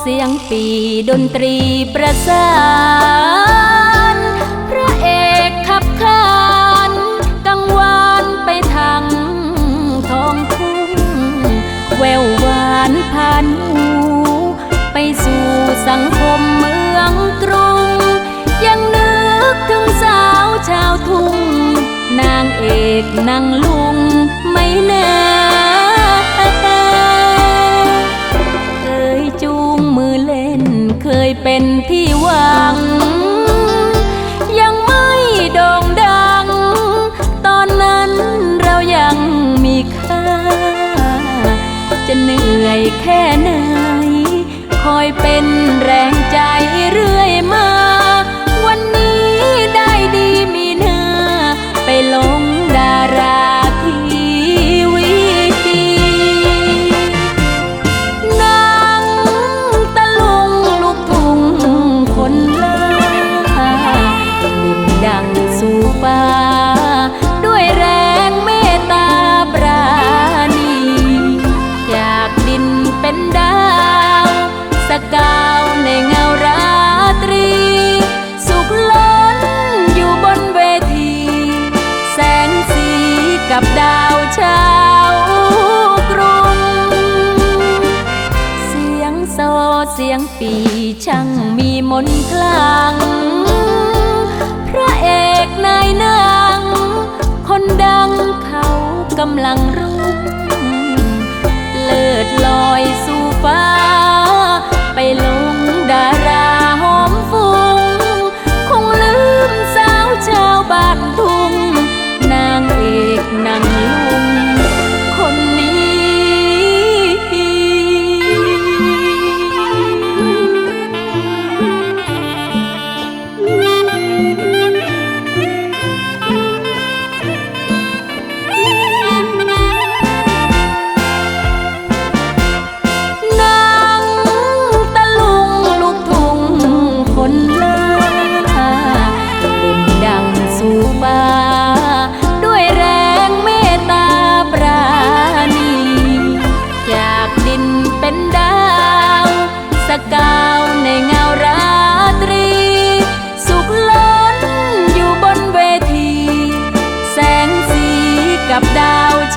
เสียงปีดนตรีประสานพระเอกขับขานกังวานไปทางทองทุ่งแววหวานผ่านหูไปสู่สังคมเมืองกรุง ยังนึกถึงสาวชาวทุ่ง นางเอกนางลุงไม่แน่ เป็นที่หวัง ยังไม่โด่งดัง ตอนนั้นเรายังมีค่า จะเหนื่อยแค่ไหน คอยเป็นแรงใจเรื่อย โซเสียงปีช่างมีมนคลัง พระเอกนายนาง คนดังเขากำลัง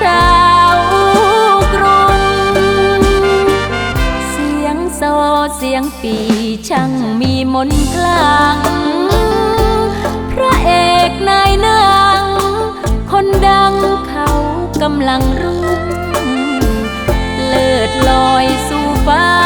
าวเช้ากรุง เสียงโซเสียงปีช่างมีมนต์คลัง พระเอกนายนาง คนดังเขากำลังรุ่งเลิศลอยสู่ฟ้า